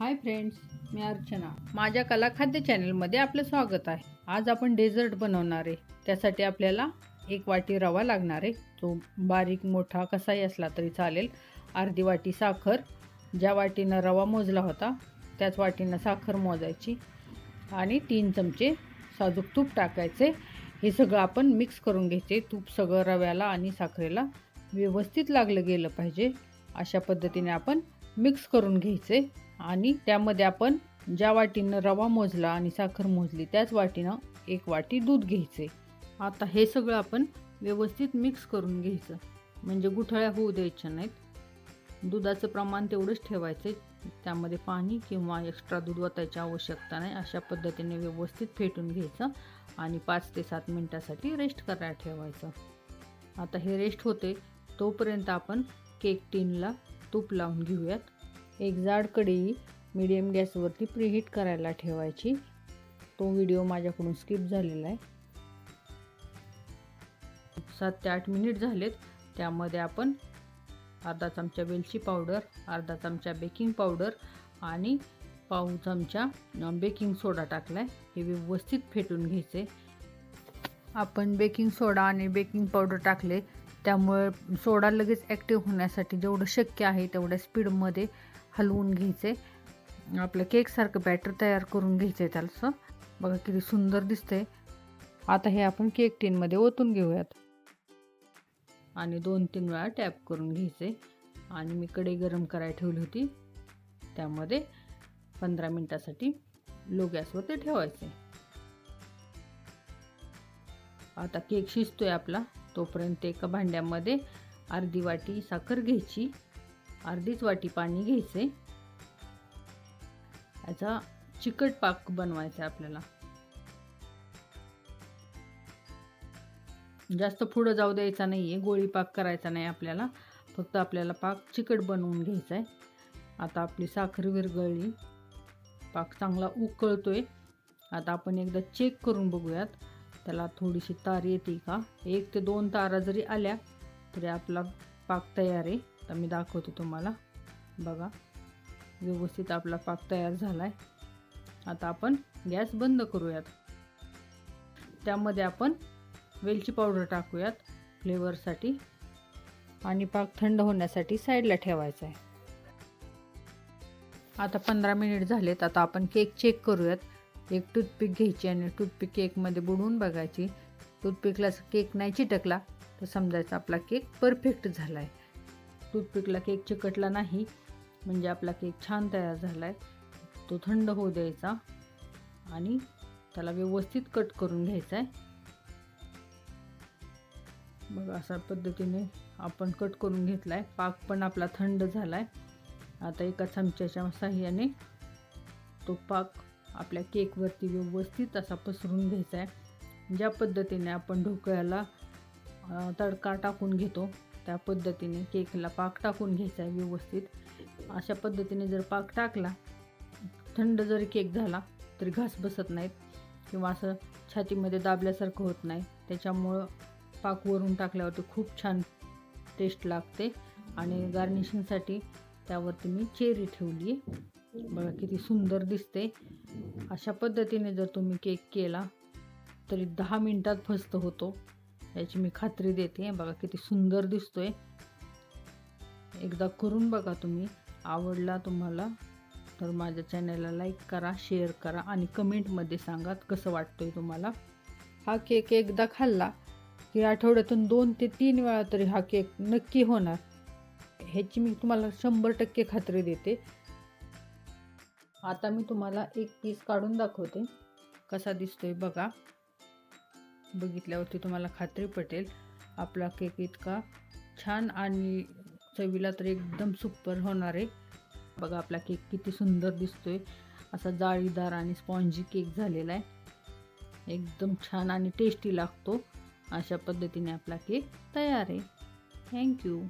Hi friends मी अर्चना. माझ्या कला खाद्य चॅनलमध्ये आपलं स्वागत आहे. आज आपण डेझर्ट बनवणार आहे. त्यासाठी आपल्याला एक वाटी रवा लागणार आहे. तो बारीक मोठा कसाही असला तरी चालेल. अर्धी वाटी साखर. ज्या वाटीनं रवा मोजला होता त्याच वाटीनं साखर मोजायची. आणि तीन चमचे साजूक तूप टाकायचे. हे सगळं आपण मिक्स करून घ्यायचे. तूप सगळं रव्याला आणि साखरेला व्यवस्थित लागलं गेलं पाहिजे. अशा पद्धतीने आपण मिक्स करून घ्यायचे. आणि त्यामध्ये आपण ज्या वाटीनं रवा मोजला आणि साखर मोजली त्याच वाटीनं एक वाटी दूध घ्यायचे. आता हे सगळं आपण व्यवस्थित मिक्स करून घ्यायचं. म्हणजे गुठळ्या होऊ द्यायच्या नाहीत. दुधाचं प्रमाण तेवढंच ठेवायचं त्यामध्ये पाणी किंवा एक्स्ट्रा दूध ओतायची आवश्यकता नाही. अशा पद्धतीने व्यवस्थित फेटून घ्यायचं आणि पाच ते सात मिनटासाठी रेस्ट करायला ठेवायचं. आता हे रेस्ट होते तोपर्यंत आपण केक टीनला तूप लावून घेऊयात. एक जाड कढई मिडियम गॅसवरती प्रीहीट करायला ठेवायची. तो व्हिडिओ माझ्याकडून स्किप झालेला आहे. सात ते आठ मिनिट झालेत. त्यामध्ये आपण अर्धा चमचा वेलची पावडर अर्धा चमचा बेकिंग पावडर आणि पाव चमचा बेकिंग सोडा टाकला आहे हे व्यवस्थित फेटून घ्यायचे. आपण बेकिंग सोडा आणि बेकिंग पावडर टाकले. त्यामुळे सोडा लगेच ॲक्टिव्ह होण्यासाठी जेवढं शक्य आहे तेवढ्या स्पीडमध्ये हलवून घ्यायचे. आपलं केकसारखं बॅटर तयार करून घ्यायचं आहे त्याचं बघा किती सुंदर दिसते आता हे आपण केक टीनमध्ये ओतून घेऊयात. आणि दोन तीन वेळा टॅप करून घ्यायचे आणि मी कढई गरम करायला ठेवली होती. त्यामध्ये पंधरा मिनटासाठी लो गॅसवर ते ठेवायचे. आता केक शिजतोय आपला. तोपर्यंत एका भांड्यामध्ये अर्धी वाटी साखर घ्यायची. अर्धीच वाटी पाणी घ्यायचे. याचा चिकट पाक बनवायचा आपल्याला. जास्त पुढं जाऊ द्यायचा नाही आहे गोळी पाक करायचा नाही आपल्याला. फक्त आपल्याला पाक चिकट बनवून घ्यायचा आहे. आता आपली साखर विरघळली. पाक चांगला उकळतोय. आता आपण एकदा चेक करून बघूयात. त्याला थोडीशी तार येते का? एक ते दोन तारा जरी आल्या तरी आपला पाक तयार आहे. आता मी दाखवते तुम्हाला. बघा व्यवस्थित आपला पाक तयार झाला आहे आता आपण गॅस बंद करूयात. त्यामध्ये आपण वेलची पावडर टाकूयात फ्लेवरसाठी. आणि पाक थंड होण्यासाठी साईडला ठेवायचा आहे आता पंधरा मिनिट झालेत. आता आपण केक चेक करूयात. एक टूथपिक घ्यायची आणि टूथपिक केकमध्ये बुडवून बघायची. टूथपिकला केक नाही चिटकला तर समजायचा आपला केक परफेक्ट झाला आहे टूथपिकला केक चिकटला नाही म्हणजे आपला केक छान तयार झाला आहे तो थंड होऊ द्यायचा आणि त्याला व्यवस्थित कट करून घ्यायचा आहे मग अशा पद्धतीने आपण कट करून घेतला आहे पाक पण आपला थंड झाला आहे आता एका चमच्याच्या साह्याने तो पाक आपल्या केकवरती व्यवस्थित असा पसरून घ्यायचा आहे ज्या पद्धतीने आपण ढोकळ्याला तडका टाकून घेतो त्या पद्धतीने केकला पाक टाकून घ्यायचा आहे व्यवस्थित. अशा पद्धतीने जर पाक टाकला थंड जरी केक झाला तरी घास बसत नाहीत किंवा असं छातीमध्ये दाबल्यासारखं होत नाही. त्याच्यामुळं पाक वरून टाकल्यावरती खूप छान टेस्ट लागते आणि गार्निशिंगसाठी त्यावरती मी चेरी ठेवली आहे बघा किती सुंदर दिसते. अशा पद्धतीने जर तुम्ही केक केला तरी दहा मिनटात फस्त होतो. याची मी खात्री देते. बघा किती सुंदर दिसतोय. एकदा करून बघा तुम्ही. आवडला तुम्हाला तर माझ्या चॅनलला लाईक करा शेअर करा आणि कमेंटमध्ये सांगा कसं वाटतोय तुम्हाला. हा केक एकदा खाल्ला की आठवड्यातून दोन ते तीन वेळा तरी हा केक नक्की होणार. ह्याची मी तुम्हाला शंभर टक्के खात्री देते. आता मी तुम्हाला एक पीस काढून दाखवते. कसा दिसतोय बघा. बघितल्यावरती तुम्हाला खात्री पटेल. आपला केक इतका छान आणि चवीला तर एकदम सुपर होणार आहे. बघा आपला केक किती सुंदर दिसतो आहे असा जाळीदार आणि स्पॉन्जी केक झालेला आहे. एकदम छान आणि टेस्टी लागतो. अशा पद्धतीने आपला केक तयार आहे. थँक्यू